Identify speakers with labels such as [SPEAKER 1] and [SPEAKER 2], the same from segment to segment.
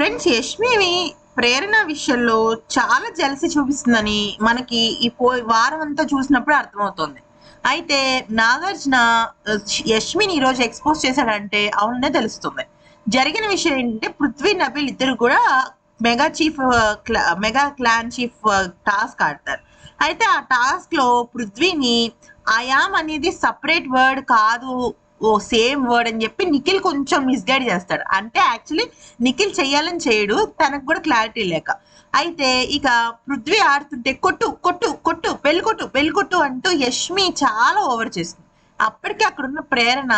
[SPEAKER 1] Friends యష్మిని ప్రేరణ విషయంలో చాలా jealousy చూపిస్తుందని మనకి ఈ పో వారం అంతా చూసినప్పుడు అర్థమవుతుంది. అయితే నాగార్జున ఆ, యష్మిని ఈరోజు ఎక్స్పోజ్ చేశాడంటే అవుననే తెలుస్తుంది. జరిగిన విషయం ఏంటంటే పృథ్వీ నబిల్ ఇద్దరు కూడా mega chief mega clan chief task ఆడతారు. అయితే ఆ టాస్క్లో పృథ్వీని అయామ్ అనేది సపరేట్ వర్డ్ కాదు ఓ సేమ్ వర్డ్ అని చెప్పి నిఖిల్ కొంచెం మిస్గైడ్ చేస్తాడు. అంటే యాక్చువల్లీ నిఖిల్ చేయాలని చేయడు తనకు కూడా క్లారిటీ లేక. అయితే ఇక పృథ్వీ ఆడుతుంటే కొట్టు కొట్టు కొట్టు బెల్ కొట్టు కొట్టు అంటూ యష్మి చాలా ఓవర్ చేస్తుంది. అప్పటికి అక్కడ ఉన్న ప్రేరణ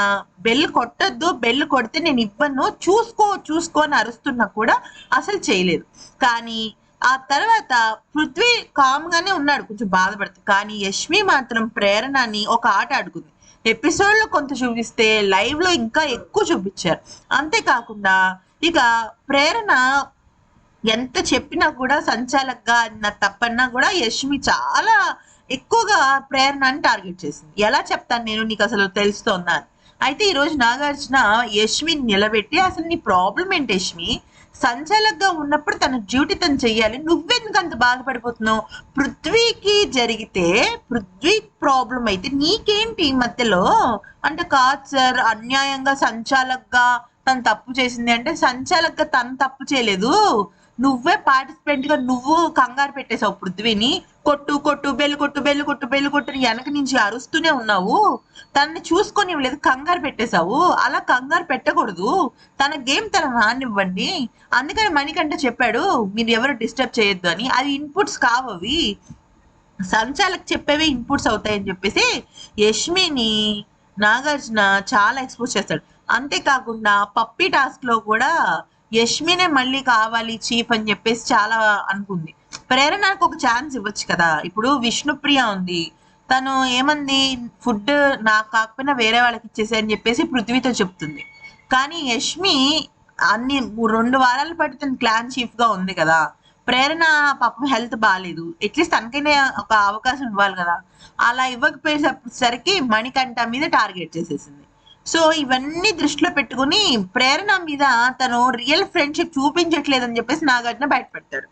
[SPEAKER 1] బెల్ కొట్టద్దు బెల్ కొడితే నేను ఇవ్వను చూసుకో చూసుకో అని అరుస్తున్నా కూడా అసలు చేయలేదు. కానీ ఆ తర్వాత పృథ్వీ కామ్ గానే ఉన్నాడు కొంచెం బాధపడుతుంది కానీ యష్మి మాత్రం ప్రేరణని ఒక ఆట ఆడుకుంది. ఎపిసోడ్లో కొంత చూపిస్తే లైవ్లో ఇంకా ఎక్కువ చూపించారు. అంతేకాకుండా ఇక ప్రేరణ ఎంత చెప్పినా కూడా సంచాలక్గా అన్న తప్పన్నా కూడా యష్మి చాలా ఎక్కువగా ప్రేరణని టార్గెట్ చేసింది. ఎలా చెప్తాను నేను? నీకు అసలు తెలుస్తోందా? అయితే ఈరోజు నాగార్జున యష్మిని నిలబెట్టి అసలు నీ ప్రాబ్లం ఏంటి యష్మి సంచాలక్గా ఉన్నప్పుడు తన డ్యూటీ తను చెయ్యాలి. నువ్వెందుకు అంత బాధపడిపోతున్నావు? పృథ్వీకి జరిగితే పృథ్వీ ప్రాబ్లం అయితే నీకేంటి ఈ మధ్యలో? అంటే కాదు సార్ అన్యాయంగా సంచాలక్గా తను తప్పు చేసింది అంటే సంచాలక్గా తను తప్పు చేయలేదు. నువ్వే పార్టిసిపెంట్గా నువ్వు కంగారు పెట్టేశావు పృథ్వీని. కొట్టు కొట్టు బెల్లు కొట్టు బెల్లు కొట్టు బెల్లు కొట్టు వెనక నుంచి అరుస్తూనే ఉన్నావు. తనని చూసుకొని లేదు కంగారు పెట్టేశావు. అలా కంగారు పెట్టకూడదు. తన గేమ్ తన రానివ్వండి. అందుకని మణికంట చెప్పాడు మీరు ఎవరు డిస్టర్బ్ చేయొద్దు అని. అది ఇన్పుట్స్ కావవి సంచాలకు చెప్పేవి ఇన్పుట్స్ అవుతాయని చెప్పేసి యష్మిని నాగార్జున చాలా ఎక్స్పోజ్ చేస్తాడు. అంతేకాకుండా పప్పి టాస్క్లో కూడా యష్మినే మళ్ళీ కావాలి చీఫ్ అని చెప్పేసి చాలా అనుకుంది. ప్రేరణకు ఒక ఛాన్స్ ఇవ్వచ్చు కదా. ఇప్పుడు విష్ణుప్రియ ఉంది. తను ఏమంది ఫుడ్ నాకు కాకపోయినా వేరే వాళ్ళకి ఇచ్చేసి అని చెప్పేసి పృథ్వీతో చెప్తుంది. కానీ యష్మి అన్ని రెండు వారాల పాటు తను క్లాన్ చీఫ్గా ఉంది కదా. ప్రేరణ పాపం హెల్త్ బాగాలేదు అట్లీస్ట్ తనకైనా ఒక అవకాశం ఇవ్వాలి కదా. అలా ఇవ్వకపోయేసరికి మణికంఠ మీద టార్గెట్ చేసేసింది. సో ఇవన్నీ దృష్టిలో పెట్టుకుని ప్రేరణ మీద తను రియల్ ఫ్రెండ్షిప్ చూపించట్లేదని చెప్పేసి నాగార్జున బయటపెడతాడు.